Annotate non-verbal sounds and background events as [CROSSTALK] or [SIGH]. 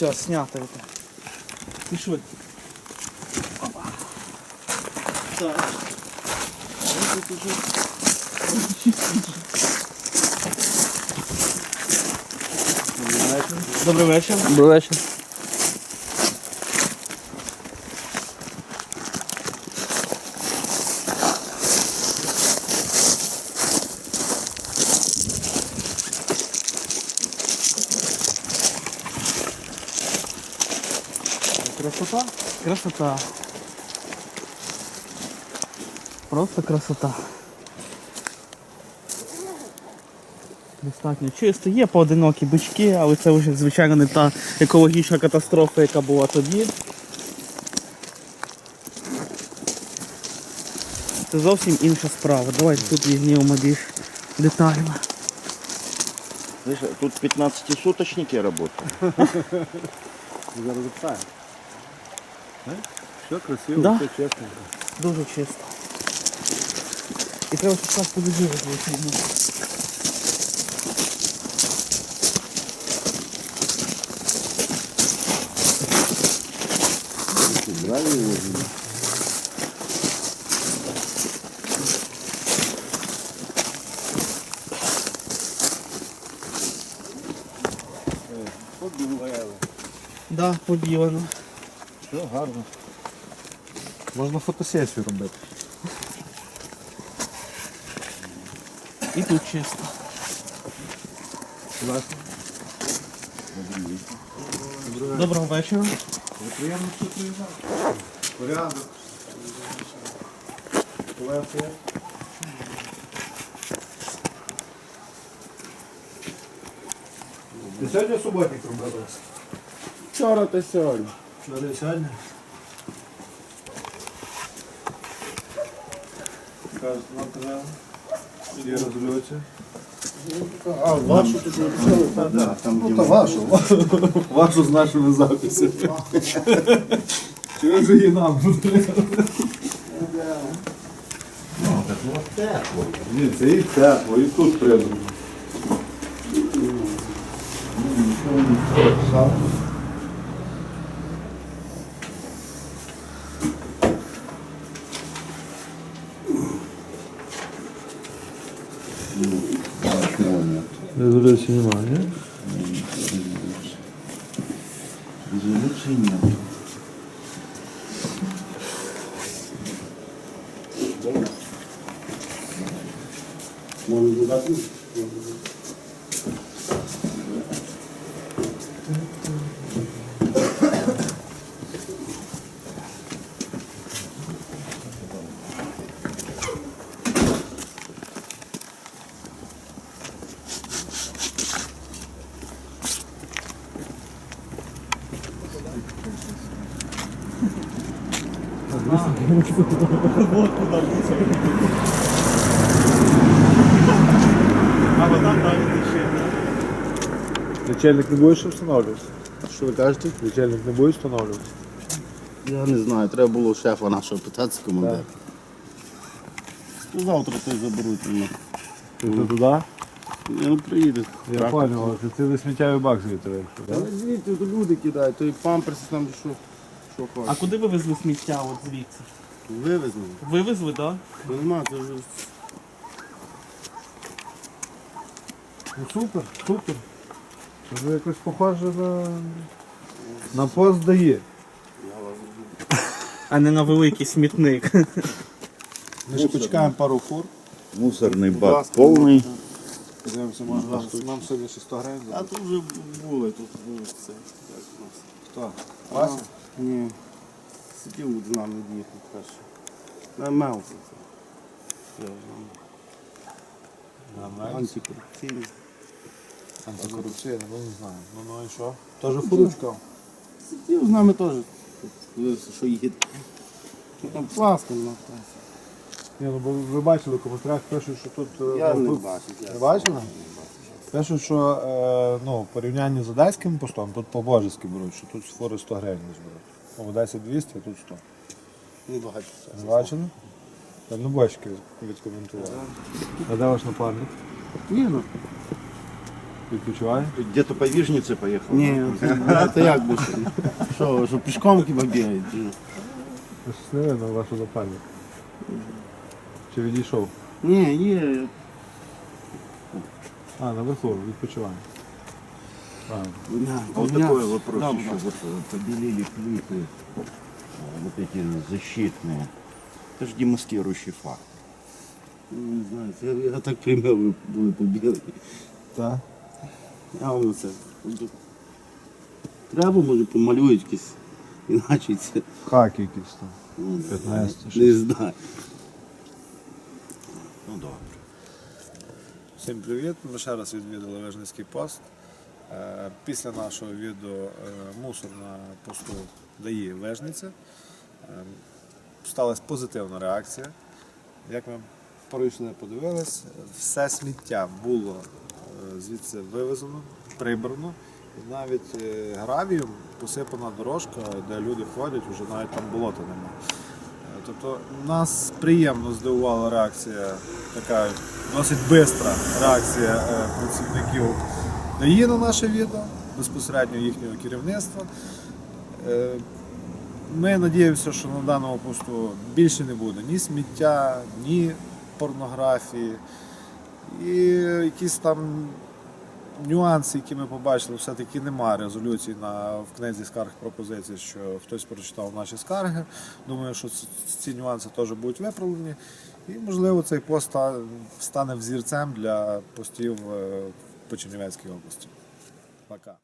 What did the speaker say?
Все, снято это. Пишу. Опа. Так. Вот тут уже Добрий вечір. Добрий вечір. Красота? Красота. Просто красота. Достатньо чисто. Є поодинокі бички, але це вже, звичайно, не та екологічна катастрофа, яка була тоді. Це зовсім інша справа. Давайте тут візьмемо більш детально. Слышь, тут 15-суточники работают. [LAUGHS] Зараз запитаємо. Все красиво, Да. все чесно. Дуже чисто. І треба щоб так подивитися, звичайно. Брали его. Побігали. Да, побілено. Все гарно. Можна фотосесію робити. І тут чисто. Доброго вечора. Приємно, що приїжджав. Порядок. Колесія. Ти сьогодні суботник робив? Вчора та сьогодні. І сьогодні. Кажуть, вам казали. Всі розлюються. А, вашу тут написали? Так, да, там Ну, та вашу. Вашу з нашими записями. Чи ви ж її нам? Ні, це і тепло, і тут Resim var ya. Güzellik şey mi yaptın? Manzurası mı? Ні? Резолюции нет. А вода далі тече. Лічильник не будеш встановлювати? Що ви кажете? Лічильник не будеш встановлювати? Я не знаю, треба було у шефа нашого питатися командира. Завтра той заберуть мене. Ти туди? Я не приїду. Я зрозумів, ти цілий сміттєвий бак звідти так? не звідти, то люди кидають, то і памперси там що А куди ви везли сміття от звідси? Вивезли. Вивезли, так? То нема, це вже Ну супер, супер. Це якось похоже на, на пост дає. А не на великий смітник. Ми ще почекаємо пару фур. мусорний бак ласка. повний. Подивимося, може нам, нам сьогодні ще 100 гривень. А тут вже були, тут були це. як у нас. Хто? Вася? Ні. Сидів з нами їхав перше. На Мелці це. Антикорупційний. Антикорупційний, ну не знаю. Ну, ну і що? Тоже фурочка? Сидів з нами теж. Дивився, що їде. Ну, Там пласка на Ні, ну бо ви бачили в коментарях, пишуть, що тут... е, Я не бачив. Не бачили? Пишуть, що е, ну, в порівнянні з одеським постом, тут по-божески беруть, що тут фури 100 гривень зберуть. Ну, В Одесі 200, а тут 100. Не бачив. це. Бачили? Та ну бачки відкоментували. А де ваш напарник? Ні, ну. Відпочиває? Где-то по Вижнице поехал. Ні, это як би що? Що, що пішком хіба що? Щось не видно вашу запальник. Чи відійшов? Ні, є. А, наверху, відпочиває. Правильно. Да, Вот у меня- такой вопрос Да, еще. Вот э, побелели плиты, э, вот эти защитные. Это же демаскирующий факт. Не знаю, я, я так приймав, ви були побігли. Так. Я вам це. Треба, може, помалюють якісь. Іначе це. Хаки якісь там. ну, 15 Не знаю. Ну добре. Всім привіт! Ми ще раз відвідали Вижницький пост. Е, Після нашого відео е, мусор на посту дає Вижниця. Е, Сталася позитивна реакція. Як ми пройшли, подивились, все сміття було звідси вивезено, прибрано. І навіть гравієм посипана дорожка, де люди ходять, вже навіть там болота немає. Тобто нас приємно здивувала реакція, така досить швидка реакція е, працівників ДАІ на наше відео, безпосередньо їхнього керівництва. Е, Ми надіємося, що на даному посту більше не буде ні сміття, ні порнографії. І якісь там нюанси, які ми побачили, все-таки немає резолюції на, в книзі скарг пропозицій, що хтось прочитав наші скарги. Думаю, що ці нюанси теж будуть виправлені. І, можливо, цей пост стане взірцем для постів е, по Чернівецькій області. Пока.